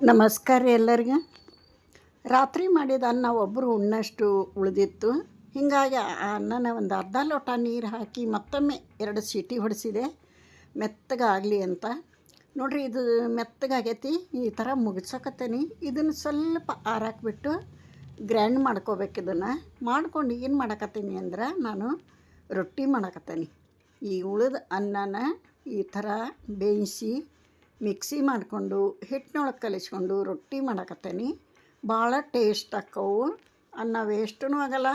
ನಮಸ್ಕಾರ ರೀ ಎಲ್ಲರಿಗೆ. ರಾತ್ರಿ ಮಾಡಿದ ಅನ್ನ ಒಬ್ಬರು ಉಣ್ಣಷ್ಟು ಉಳಿದಿತ್ತು. ಹೀಗಾಗಿ ಆ ಅನ್ನನ ಒಂದು ಅರ್ಧ ಲೋಟ ನೀರು ಹಾಕಿ ಮತ್ತೊಮ್ಮೆ ಎರಡು ಸೀಟಿ ಹೊಡೆಸಿದೆ. ಮೆತ್ತಗಾಗಲಿ ಅಂತ. ನೋಡಿರಿ ಇದು ಮೆತ್ತಗಾಗೈತಿ ಈ ಥರ ಮುಗಿಸೋಕತ್ತೀನಿ ಇದನ್ನು ಸ್ವಲ್ಪ ಆರಾಕ್ಬಿಟ್ಟು ಗ್ರ್ಯಾಂಡ್ ಮಾಡ್ಕೋಬೇಕು ಇದನ್ನು. ಮಾಡ್ಕೊಂಡು ಏನು ಮಾಡಕತ್ತೀನಿ ಅಂದ್ರೆ ನಾನು ರೊಟ್ಟಿ ಮಾಡಕತ್ತೀನಿ. ಈ ಉಳಿದ ಅನ್ನನ ಈ ಥರ ಬೇಯಿಸಿ ಮಿಕ್ಸಿ ಮಾಡಿಕೊಂಡು, ಹಿಟ್ಟಿನೊಳಗೆ ಕಲಿಸ್ಕೊಂಡು ರೊಟ್ಟಿ ಮಾಡಕತ್ತೇನಿ. ಭಾಳ ಟೇಸ್ಟ್ ಆಕ್ಕವು ಅನ್ನ ವೇಸ್ಟೂ ಆಗಲ್ಲ,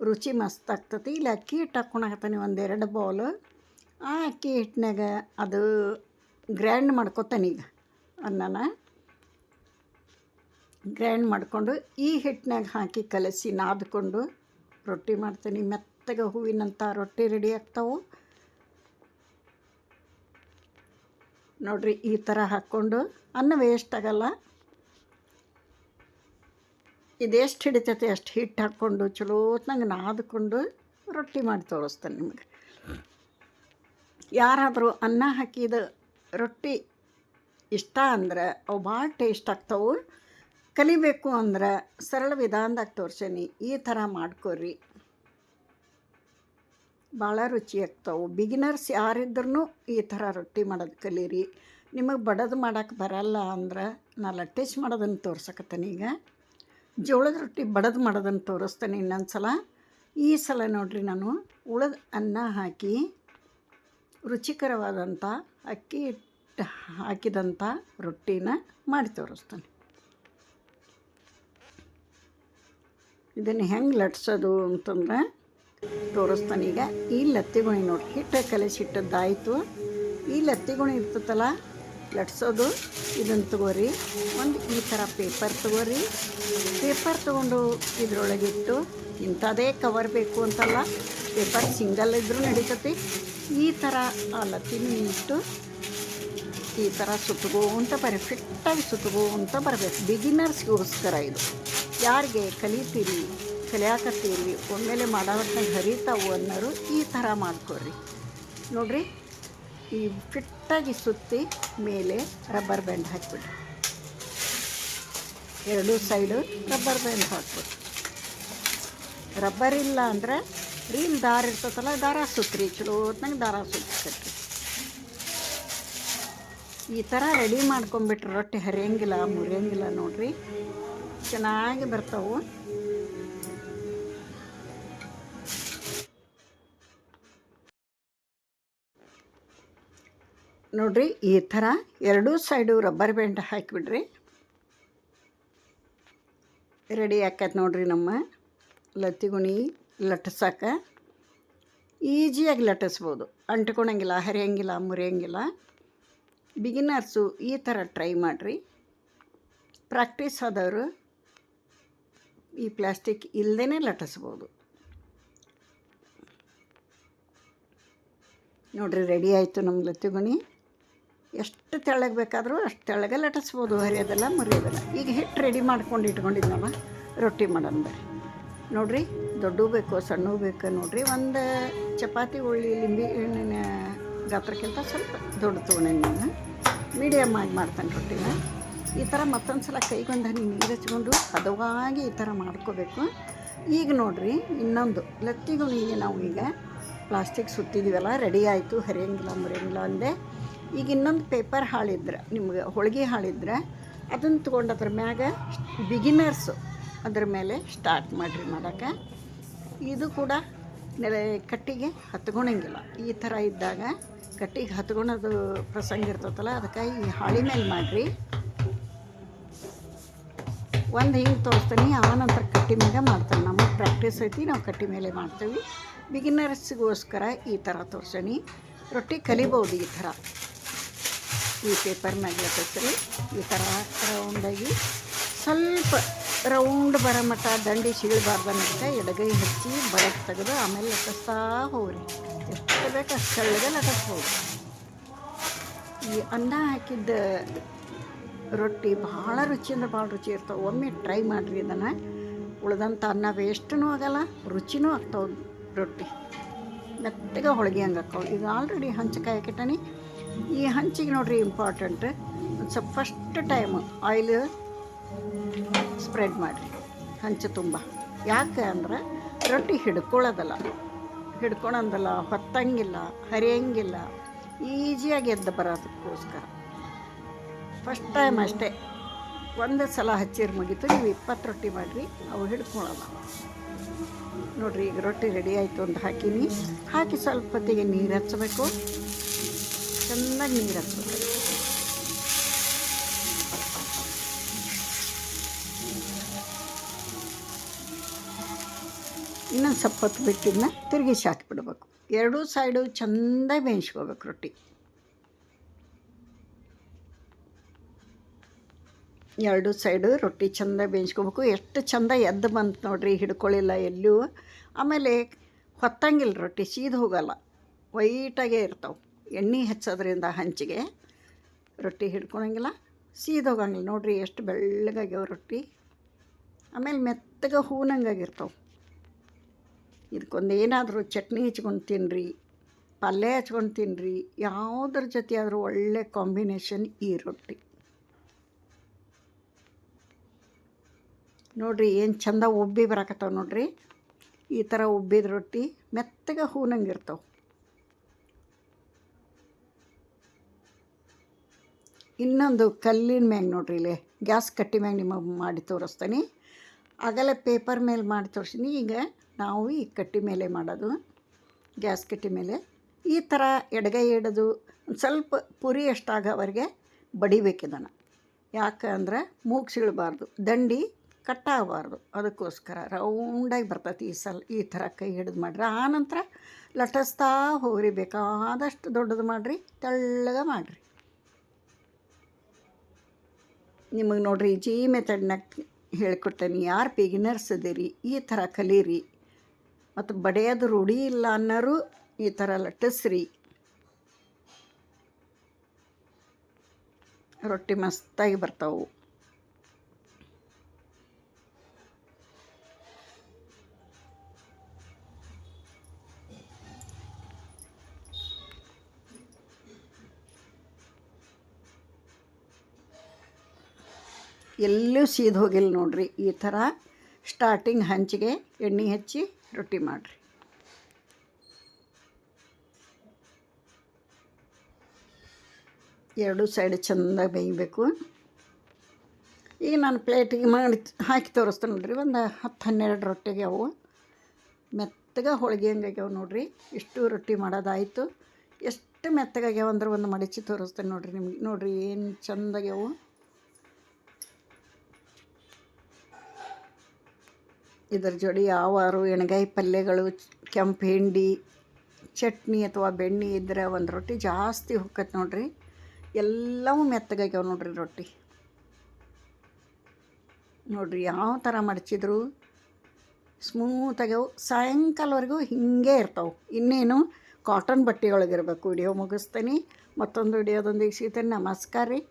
ರುಚಿ ಮಸ್ತ್ ಆಗ್ತತಿ. ಇಲ್ಲಿ ಅಕ್ಕಿ ಹಿಟ್ಟು ಹಾಕ್ಕೊಳಕತ್ತೀನಿ ಒಂದೆರಡು ಬೌಲ್ ಆ ಅಕ್ಕಿ ಹಿಟ್ಟಿನಾಗ ಅದು ಗ್ರ್ಯಾಂಡ್ ಮಾಡ್ಕೊತಾನೆ ಈಗ ಅನ್ನನ. ಗ್ರ್ಯಾಂಡ್ ಮಾಡಿಕೊಂಡು ಈ ಹಿಟ್ಟಿನಾಗ ಹಾಕಿ ಕಲಸಿ ನಾದ್ಕೊಂಡು ರೊಟ್ಟಿ ಮಾಡ್ತೀನಿ. ಮೆತ್ತಗೆ ಹೂವಿನಂಥ ರೊಟ್ಟಿ ರೆಡಿ ಆಗ್ತಾವೆ. ನೋಡ್ರಿ, ಈ ಥರ ಹಾಕ್ಕೊಂಡು ಅನ್ನ ವೇಸ್ಟ್ ಆಗಲ್ಲ. ಇದೆಷ್ಟು ಹಿಡಿತೈತೆ ಅಷ್ಟು ಹಿಟ್ಟು ಹಾಕ್ಕೊಂಡು ಚಲೋತ್ನಂಗೆ ನಾದ್ಕೊಂಡು ರೊಟ್ಟಿ ಮಾಡಿ ತೋರಿಸ್ತೇನೆ ನಿಮಗೆ. ಯಾರಾದರೂ ಅನ್ನ ಹಾಕಿದ ರೊಟ್ಟಿ ಇಷ್ಟ ಅಂದ್ರೆ, ಅವು ಭಾಳ ಟೇಸ್ಟ್ ಆಗ್ತಾವೆ. ಕಲಿಬೇಕು ಅಂದ್ರೆ ಸರಳ ವಿಧಾನದಾಗ ತೋರ್ಸೇನಿ, ಈ ಥರ ಮಾಡ್ಕೊರಿ. ಭಾಳ ರುಚಿ ಆಗ್ತಾವೆ. ಬಿಗಿನರ್ಸ್ ಯಾರಿದ್ರೂ ಈ ಥರ ರೊಟ್ಟಿ ಮಾಡೋದು ಕಲೀರಿ. ನಿಮಗೆ ಬಡದು ಮಾಡೋಕ್ಕೆ ಬರಲ್ಲ ಅಂದ್ರೆ ನಾ ಲಟ್ಟೆಚ್ ಮಾಡೋದನ್ನು ತೋರ್ಸಕತ್ತೇನೆ ಈಗ. ಜೋಳದ ರೊಟ್ಟಿ ಬಡದು ಮಾಡೋದನ್ನು ತೋರಿಸ್ತೇನೆ ಇನ್ನೊಂದು ಸಲ ಈ ಸಲ ನೋಡಿರಿ ನಾನು ಉಳದ ಅನ್ನ ಹಾಕಿ ರುಚಿಕರವಾದಂಥ ಅಕ್ಕಿ ಹಿಟ್ಟು ಹಾಕಿದಂಥ ರೊಟ್ಟಿನ ಮಾಡಿ ತೋರಿಸ್ತೇನೆ. ಇದನ್ನು ಹೆಂಗೆ ಲಟ್ಸೋದು ಅಂತಂದ್ರೆ ತೋರಿಸ್ತಾನೆ ಈಗ ಈ ಲತ್ತಿಗುಣಿ ನೋಡಿ, ಹಿಟ್ಟು ಕಲಸಿಟ್ಟದ್ದಾಯಿತು ಈ ಲತ್ತಿಗುಣಿ ಇರ್ತದಲ್ಲ ಲಟ್ಸೋದು. ಇದನ್ನು ತಗೋರಿ. ಒಂದು ಈ ಥರ ಪೇಪರ್ ತಗೋರಿ. ಪೇಪರ್ ತೊಗೊಂಡು ಇದರೊಳಗಿಟ್ಟು ಇಂಥದೇ ಕವರ್ ಬೇಕು ಅಂತಲ್ಲ ಪೇಪರ್ ಸಿಂಗಲ್ ಇದ್ದರೂ ನಡೀತತಿ. ಈ ಥರ ಆ ಲತ್ತಿನ ಇಟ್ಟು, ಈ ಥರ ಸುತ್ತಗೋಂತ ಪರ್ಫೆಕ್ಟಾಗಿ ಸುತ್ತಗೋಂತ ಬರಬೇಕು. ಬಿಗಿನರ್ಸ್ಗೋಸ್ಕರ ಇದು. ಯಾರಿಗೆ ಕಲಿತೀರಿ? ಕಲಿಯಾಕತ್ತೀರಿ. ಒಮ್ಮೆಲೆ ಮಾಡೋದಕ್ಕೆ ಹರಿತಾವು ಅನ್ನೋರು ಈ ಥರ ಮಾಡ್ಕೊಡ್ರಿ. ನೋಡ್ರಿ, ಈ ಫಿಟ್ಟಾಗಿ ಸುತ್ತಿ ಮೇಲೆ ರಬ್ಬರ್ ಬ್ಯಾಂಡ್ ಹಾಕ್ಬಿಡ್ರಿ. ಎರಡೂ ಸೈಡು ರಬ್ಬರ್ ಬ್ಯಾಂಡ್ ಹಾಕ್ಬಿಡ್ರಿ. ರಬ್ಬರ್ ಇಲ್ಲ ಅಂದ್ರೆ ರೀಲ್ ದಾರ ಇರ್ತದಲ್ಲ ದಾರ ಸುತ್ರಿ ಚಲೋತ್ನಾಗ ದಾರ ಸುತ್ತಕಟ್ರಿ ಈ ಥರ ರೆಡಿ ಮಾಡ್ಕೊಂಬಿಟ್ರೆ ರೊಟ್ಟಿ ಹರಿಯಂಗಿಲ್ಲ, ಮುರಿಯಂಗಿಲ್ಲ ನೋಡ್ರಿ. ಚೆನ್ನಾಗಿ ಬರ್ತಾವೆ. ನೋಡ್ರಿ, ಈ ಥರ ಎರಡೂ ಸೈಡು ರಬ್ಬರ್ ಬ್ಯಾಂಡ್ ಹಾಕಿಬಿಡ್ರಿ. ರೆಡಿ ಆಕೈತೆ ನೋಡ್ರಿ ನಮ್ಮ ಲತ್ತಿಗುಣಿ ಲಟ್ಸಕ್ಕೆ ಈಜಿಯಾಗಿ ಲಟ್ಟಿಸ್ಬೋದು. ಅಂಟ್ಕೊಳಂಗಿಲ್ಲ ಹರಿಯಂಗಿಲ್ಲ, ಮುರಿಯಂಗಿಲ್ಲ. ಬಿಗಿನರ್ಸು ಈ ಥರ ಟ್ರೈ ಮಾಡಿರಿ. ಪ್ರಾಕ್ಟೀಸ್ ಆದವರು ಈ ಪ್ಲಾಸ್ಟಿಕ್ ಇಲ್ಲದೇ ಲಟ್ಟಿಸ್ಬೋದು. ನೋಡ್ರಿ ರೆಡಿ ಆಯಿತು ನಮ್ಮ ಲತ್ತಿಗುಣಿ. ಎಷ್ಟು ತೆಳ್ಳಗೆ ಬೇಕಾದರೂ ಅಷ್ಟು ತೆಳ್ಳಗೆ ಲಟ್ಟಿಸ್ಬೋದು ಹರಿಯೋದಲ್ಲ ಮುರಿಯೋದಲ್ಲ. ಈಗ ಹಿಟ್ಟು ರೆಡಿ ಮಾಡ್ಕೊಂಡು ಇಟ್ಕೊಂಡಿದ್ನವ ರೊಟ್ಟಿ ಮಾಡೋಣ ಬರ್ರಿ. ನೋಡಿರಿ, ದೊಡ್ಡೂ ಬೇಕು, ಸಣ್ಣ ಬೇಕು, ನೋಡಿರಿ, ಒಂದು ಚಪಾತಿ, ಉಳ್ಳಿ, ಲಿಂಬಿ ಹಣ್ಣಿನ ಗಾತ್ರಕ್ಕಿಂತ ಸ್ವಲ್ಪ ದೊಡ್ಡ ತೋಣೆ ನಾನು ಮೀಡಿಯಮ್ ಆಗಿ ಮಾಡ್ತಾನೆ ರೊಟ್ಟಿನ. ಈ ಥರ ಮತ್ತೊಂದು ಸಲ ಕೈಗೊಂದು ಹನಿ ನೀರು ಹಚ್ಕೊಂಡು ಹದವಾಗಿ ಈ ಥರ ಮಾಡ್ಕೋಬೇಕು. ಈಗ ನೋಡಿರಿ, ಇನ್ನೊಂದು ಲತ್ತಿಗುಣಿಗೆ ನಾವು ಈಗ ಪ್ಲಾಸ್ಟಿಕ್ ಸುತ್ತಿದ್ದೀವಲ್ಲ ರೆಡಿ ಆಯಿತು, ಹರಿಯಂಗಿಲ್ಲ, ಮುರಿಯಂಗಿಲ್ಲ ಅಂದೆ. ಈಗ ಇನ್ನೊಂದು ಪೇಪರ್ ಹಾಳಿದ್ರೆ, ನಿಮ್ಗೆ ಹೋಳಿಗೆ ಹಾಳಿದ್ರೆ, ಅದನ್ನು ತೊಗೊಂಡು ಅದ್ರ ಮ್ಯಾಗ ಬಿಗಿನರ್ಸು ಅದ್ರ ಮೇಲೆ ಸ್ಟಾರ್ಟ್ ಮಾಡಿರಿ ಮಾಡೋಕ್ಕೆ ಇದು ಕೂಡ ನೆಲೆ ಕಟ್ಟಿಗೆ ಹತ್ಕೊಳಂಗಿಲ್ಲ. ಈ ಥರ ಇದ್ದಾಗ ಕಟ್ಟಿಗೆ ಹತ್ಕೊಳೋದು ಪ್ರಸಂಗ ಇರ್ತೈತಲ್ಲ, ಅದಕ್ಕೆ ಈ ಹಾಳಿ ಮೇಲೆ ಮಾಡಿರಿ. ಒಂದು ಹಿಂಗೆ ತೋರಿಸ್ತೀನಿ, ಆನಂತರ ಕಟ್ಟಿ ಮೇಲೆ ಮಾಡ್ತಾನೆ. ನಮಗೆ ಪ್ರಾಕ್ಟೀಸ್ ಐತಿ, ನಾವು ಕಟ್ಟಿ ಮೇಲೆ ಮಾಡ್ತೀವಿ. ಬಿಗಿನರ್ಸ್ಗೋಸ್ಕರ ಈ ಥರ ತೋರಿಸ್ತೀನಿ ರೊಟ್ಟಿ ಕಲಿಬೋದು ಈ ಥರ ಈ ಪೇಪರ್ ರೀ ಈ ಥರ ರೌಂಡಾಗಿ ಸ್ವಲ್ಪ ರೌಂಡ್ ಬರೋ ಮಟ್ಟ ದಂಡಿ ಸಿಗಬಾರ್ದು ಅನ್ನೋದಕ್ಕೆ ಎಡಗೈ ಹಚ್ಚಿ ಬರಕ್ಕೆ ತೆಗೆದು ಆಮೇಲೆ ಲಟಸ್ತಾ ಹೋಗ್ರಿ. ಎಷ್ಟು ಬೇಕು ಅಷ್ಟು ತೆಳ್ಳಗೆ ಲಟ್ಟಿಸ್ಬೋದು ಈ ಅನ್ನ ಹಾಕಿದ್ದ ರೊಟ್ಟಿ ಭಾಳ ರುಚಿ ಅಂದ್ರೆ ಭಾಳ ರುಚಿ ಇರ್ತಾವೆ. ಒಮ್ಮೆ ಟ್ರೈ ಮಾಡಿರಿ ಇದನ್ನು. ಉಳಿದಂಥ ಅನ್ನ ವೇಸ್ಟೂ ಆಗಲ್ಲ, ರುಚಿನೂ ಆಗ್ತಾವೆ ರೊಟ್ಟಿ. ಮೆತ್ತಗೆ ಹೋಳಿಗೆ ಹಂಗೆ ಆಕ್ಕವು ಈಗ ಆಲ್ರೆಡಿ ಹಂಚಕಾಯಿ ಕಾಯಕ್ಕಿಟ್ಟನಿ ಈ ಹಂಚಿಗೆ ನೋಡ್ರಿ ಇಂಪಾರ್ಟೆಂಟ್ ಸ್ವಲ್ಪ ಫಸ್ಟ್ ಟೈಮ್ ಆಯಿಲ್ ಸ್ಪ್ರೆಡ್ ಮಾಡಿರಿ. ಹಂಚು ತುಂಬ. ಯಾಕೆ ಅಂದ್ರೆ ರೊಟ್ಟಿ ಹಿಡ್ಕೊಳ್ಳೋದಲ್ಲ. ಹಿಡ್ಕೊಳಂದಲ್ಲ, ಹೊತ್ತಂಗಿಲ್ಲ, ಹರಿಯಂಗಿಲ್ಲ ಈಸಿಯಾಗಿ ಎದ್ದು ಬರೋದಕ್ಕೋಸ್ಕರ. ಫಸ್ಟ್ ಟೈಮ್ ಅಷ್ಟೇ. ಒಂದು ಸಲ ಹಚ್ಚಿರ್ ಮುಗೀತು, ನೀವು ಇಪ್ಪತ್ತು ರೊಟ್ಟಿ ಮಾಡಿರಿ, ಅವು ಹಿಡ್ಕೊಳಲ್ಲ ನೋಡಿರಿ, ಈಗ ರೊಟ್ಟಿ ರೆಡಿ ಆಯಿತು ಅಂತ ಹಾಕೀನಿ. ಹಾಕಿ ಸ್ವಲ್ಪ ಹೊತ್ತಿಗೆ ನೀರು ಹಚ್ಚಬೇಕು ಚೆನ್ನಾಗಿ ನೀರು ಹಾಕ್ಬೇಕು. ಇನ್ನೊಂದು ಸ್ವಲ್ಪ ಬಿಟ್ಟಿದ್ದನ್ನ ತಿರುಗಿಸಿ ಹಾಕಿಬಿಡ್ಬೇಕು. ಎರಡೂ ಸೈಡು ಚೆಂದ ಬೇಯಿಸ್ಕೋಬೇಕು ರೊಟ್ಟಿ. ಎರಡು ಸೈಡು ರೊಟ್ಟಿ ಚೆಂದ ಬೇಯಿಸ್ಕೋಬೇಕು. ಎಷ್ಟು ಚೆಂದ ಎದ್ದು ಬಂತು ನೋಡ್ರಿ ಹಿಡ್ಕೊಳ್ಳಿಲ್ಲ ಎಲ್ಲೂ. ಆಮೇಲೆ ಹೊತ್ತಂಗಿಲ್ಲ ರೊಟ್ಟಿ, ಸೀದು ಹೋಗಲ್ಲ. ವೈಟಾಗೇ ಇರ್ತಾವೆ. ಎಣ್ಣೆ ಹಚ್ಚೋದ್ರಿಂದ ಹಂಚಿಗೆ ರೊಟ್ಟಿ ಹಿಡ್ಕೊಳಂಗಿಲ್ಲ. ಸೀದೋಗಂಗಿಲ್ಲ ನೋಡಿರಿ ಎಷ್ಟು ಬೆಳ್ಳಗಾಗ್ಯಾವ ರೊಟ್ಟಿ. ಆಮೇಲೆ ಮೆತ್ತಗೆ ಹೂನಂಗಾಗಿರ್ತವೆ. ಇದಕ್ಕೊಂದು ಏನಾದರೂ ಚಟ್ನಿ ಹಚ್ಕೊಂಡು ತಿನ್ನಿರಿ ಪಲ್ಯ ಹಚ್ಕೊಂಡು ತಿನ್ನಿರಿ ಯಾವುದ್ರ ಜೊತೆ ಆದರೂ ಒಳ್ಳೆ ಕಾಂಬಿನೇಷನ್ ಈ ರೊಟ್ಟಿ. ನೋಡ್ರಿ ಏನು ಚಂದ ಉಬ್ಬಿ ಬರಾಕತ್ತಾವ ನೋಡ್ರಿ. ಈ ಥರ ಉಬ್ಬಿದ ರೊಟ್ಟಿ ಮೆತ್ತಗೆ ಹೂನಂಗೆ ಇನ್ನೊಂದು ಕಲ್ಲಿನ ಮ್ಯಾಗ ನೋಡ್ರಿ ಇಲ್ಲಿ. ಗ್ಯಾಸ್ ಕಟ್ಟಿ ಮ್ಯಾಗ ನಿಮಗೆ ಮಾಡಿ ತೋರಿಸ್ತೀನಿ. ಆಗಲೇ ಪೇಪರ್ ಮೇಲೆ ಮಾಡಿ ತೋರಿಸ್ತೀನಿ. ಈಗ ನಾವು ಈ ಕಟ್ಟಿ ಮೇಲೆ ಮಾಡೋದು, ಗ್ಯಾಸ್ ಕಟ್ಟಿ ಮೇಲೆ. ಈ ಥರ ಎಡಗೈ ಹಿಡಿದು ಒಂದು ಸ್ವಲ್ಪ ಪುರಿ ಎಷ್ಟಾಗೋವರೆಗೆ ಬಡಿಬೇಕಿದನ್ನು. ಯಾಕೆ ಅಂದ್ರೆ ಮೂಗು ಸೀಳಬಾರ್ದು ದಂಡಿ ಕಟ್ಟಾಗಬಾರ್ದು. ಅದಕ್ಕೋಸ್ಕರ ರೌಂಡಾಗಿ ಬರ್ತೈತಿ ಈ ಸಲ ಈ ಥರ ಕೈ ಹಿಡಿದು ಮಾಡಿರಿ ಆನಂತರ ಲಟಸ್ತಾ ಹೋಗ್ರಿ. ಬೇಕಾದಷ್ಟು ದೊಡ್ಡದು ಮಾಡಿರಿ, ತೆಳ್ಳಗೆ ಮಾಡಿರಿ. ನಿಮಗೆ ನೋಡ್ರಿ ಜಿ ಮೆಥಡ್ನ ಹೇಳ್ಕೊಡ್ತೇನೆ. ಯಾರು ಬಿಗಿನರ್ಸ್ ಇದೀರಿ ಈ ಥರ ಕಲೀರಿ. ಮತ್ತು ಬಡಿಯೋದು ರೂಢಿ ಇಲ್ಲ ಅನ್ನೋರು ಈ ಥರ ಲಟ್ಟಿಸ್ರಿ. ರೊಟ್ಟಿ ಮಸ್ತಾಗಿ ಬರ್ತಾವೆ. ಎಲ್ಲೂ ಸೀದ್ ಹೋಗಿಲ್ಲ ನೋಡ್ರಿ. ಈ ಥರ ಸ್ಟಾರ್ಟಿಂಗ್ ಹಂಚಿಗೆ ಎಣ್ಣೆ ಹಚ್ಚಿ ರೊಟ್ಟಿ ಮಾಡಿರಿ. ಎರಡು ಸೈಡ್ ಚೆಂದ ಬೇಯಬೇಕು. ಈಗ ನಾನು ಪ್ಲೇಟಿಗೆ ಮಾಡಿ ಹಾಕಿ ತೋರಿಸ್ತೇನೆ ನೋಡ್ರಿ. ಒಂದು ಹತ್ತು ಹನ್ನೆರಡು ರೊಟ್ಟಿಗೆ ಅವು. ಮೆತ್ತಗೆ ಹೋಳಿಗೆ ಹಂಗಾಗ್ಯಾವ ನೋಡ್ರಿ. ಇಷ್ಟು ರೊಟ್ಟಿ ಮಾಡೋದಾಯಿತು. ಎಷ್ಟು ಮೆತ್ತಗಾಗ್ಯಾವ ಅಂದ್ರೆ ಒಂದು ಮಡಚಿ ತೋರಿಸ್ತೇನೆ ನೋಡ್ರಿ ನಿಮ್ಗೆ. ನೋಡ್ರಿ ಏನು ಚಂದಾಗ್ಯಾವು ಇದರ ಜೋಡಿ ಯಾವಾರು ಎಣ್ಗಾಯಿ ಪಲ್ಯಗಳು, ಕೆಂಪು ಹಿಂಡಿ, ಚಟ್ನಿ ಅಥವಾ ಬೆಣ್ಣೆ ಇದ್ದರೆ ಒಂದು ರೊಟ್ಟಿ ಜಾಸ್ತಿ ಹೊಕ್ಕತ್ತೆ ನೋಡ್ರಿ. ಎಲ್ಲವೂ ಮೆತ್ತಗಾಗ್ಯಾವ ನೋಡ್ರಿ ರೊಟ್ಟಿ. ನೋಡ್ರಿ ಯಾವ ಥರ ಮಡಚಿದ್ರು ಸ್ಮೂತಾಗ್ಯಾವು ಸಾಯಂಕಾಲವರೆಗೂ ಹಿಂಗೆ ಇರ್ತಾವೆ. ಇನ್ನೇನು ಕಾಟನ್ ಬಟ್ಟೆಯೊಳಗಿರಬೇಕು ವಿಡಿಯೋ ಮುಗಿಸ್ತೀನಿ. ಮತ್ತೊಂದು ವಿಡಿಯೋದೊಂದಿಗೆ ಸಿಗ್ತೇನೆ. ನಮಸ್ಕಾರ ರೀ.